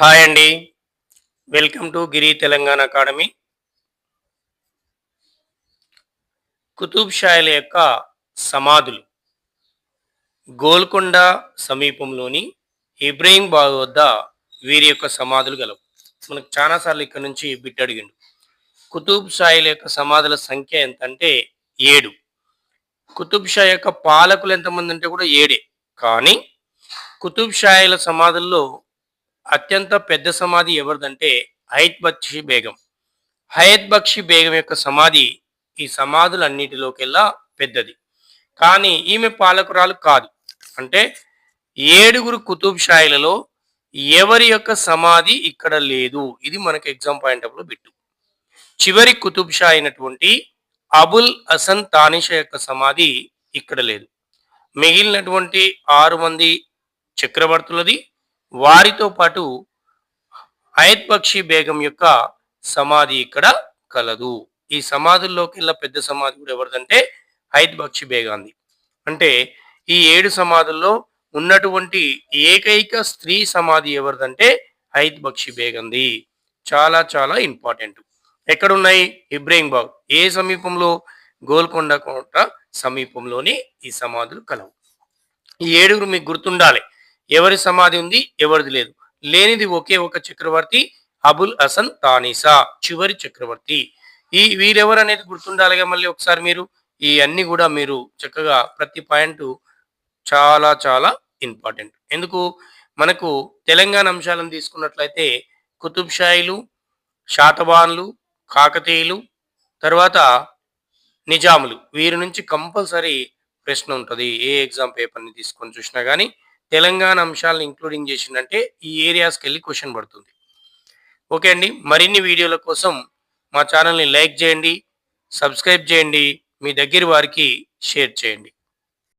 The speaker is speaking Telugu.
హాయ్ అండి. Welcome to Giri Telangana academy. Qutub షాయిల యొక్క సమాధులు. గోల్కొండ సమీపంలోని ఇబ్రహీం బాగ్ వద్ద వీరి యొక్క సమాధులు గలవు. మనకు చాలాసార్లు ఇక్కడ నుంచి బిట్ అడిగిండు. కుతుబ్ షాయిల యొక్క సమాధుల సంఖ్య ఎంత అంటే ఏడు. కుతుబ్ షా యొక్క పాలకులు ఎంతమంది అంటే కూడా ఏడే. కానీ కుతుబ్ షాయిల సమాధుల్లో అత్యంత పెద్ద సమాధి ఎవరిదంటే హయత్ బక్షి బేగం. హయత్ బక్షి బేగం యొక్క సమాధి ఈ సమాధులన్నిటిలోకెల్లా పెద్దది. కానీ ఈమె పాలకురాలు కాదు. అంటే ఏడుగురు కుతుబ్ షాయిలలో ఎవరి యొక్క సమాధి ఇక్కడ లేదు. ఇది మనకు ఎగ్జామ్ పాయింట్ అప్పుడు బిట్టు చివరి కుతుబ్ షా అయినటువంటి అబుల్ హసన్ తానిషా యొక్క సమాధి ఇక్కడ లేదు. మిగిలినటువంటి ఆరు మంది చక్రవర్తులది వారితో పాటు హయత్ బక్షి బేగం యొక్క సమాధి ఇక్కడ కలదు. ఈ సమాధుల్లోకెల్లా పెద్ద సమాధి కూడా ఎవరిదంటే హైద్ బక్షి బేగాంది. అంటే ఈ ఏడు సమాధుల్లో ఉన్నటువంటి ఏకైక స్త్రీ సమాధి ఎవరిదంటే హైద్ బక్షి బేగంది. చాలా చాలా ఇంపార్టెంట్. ఎక్కడున్నాయి? ఇబ్రహీం బాబు ఏ సమీపంలో? గోల్కొండ కోట సమీపంలోని ఈ సమాధులు కలవు. ఈ ఏడుగురు మీకు గుర్తుండాలి. ఎవరి సమాధి ఉంది? ఎవరిది లేదు. లేనిది ఒకే ఒక చక్రవర్తి అబుల్ హసన్ తానీసా చివరి చక్రవర్తి. ఈ వీరెవరు అనేది గుర్తుండాలిగా మళ్ళీ ఒకసారి మీరు? ఈ అన్ని కూడా మీరు చక్కగా ప్రతి పాయింట్ చాలా చాలా ఇంపార్టెంట్. ఎందుకు? మనకు తెలంగాణ అంశాలను తీసుకున్నట్లయితే కుతుబ్ షాయిలు శాతవాన్లు కాకతీయులు తర్వాత నిజాములు వీరి నుంచి కంపల్సరీ ప్రశ్న ఉంటుంది. ఏ ఎగ్జామ్ పేపర్ని తీసుకొని చూసినా కానీ తెలంగాణ అంశాలను ఇంక్లూడింగ్ చేసిందంటే ఈ ఏరియాస్కి వెళ్ళి క్వశ్చన్ పడుతుంది. ఓకే అండి మరిన్ని వీడియోల కోసం మా ఛానల్ని లైక్ చేయండి సబ్స్క్రైబ్ చేయండి మీ దగ్గర వారికి షేర్ చేయండి.